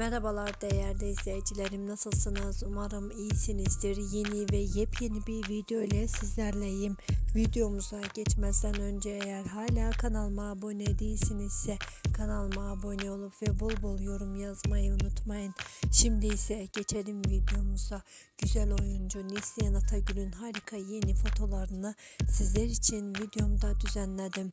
Merhabalar değerli izleyicilerim nasılsınız? Umarım iyisinizdir. Yeni ve yepyeni bir video ile sizlerleyim. Videomuza geçmezden önce eğer hala kanalıma abone değilsinizse kanalıma abone olup ve bol bol yorum yazmayı unutmayın. Şimdi ise geçelim videomuza. Güzel oyuncu Neslihan Atagül'ün harika yeni fotolarını sizler için videomda düzenledim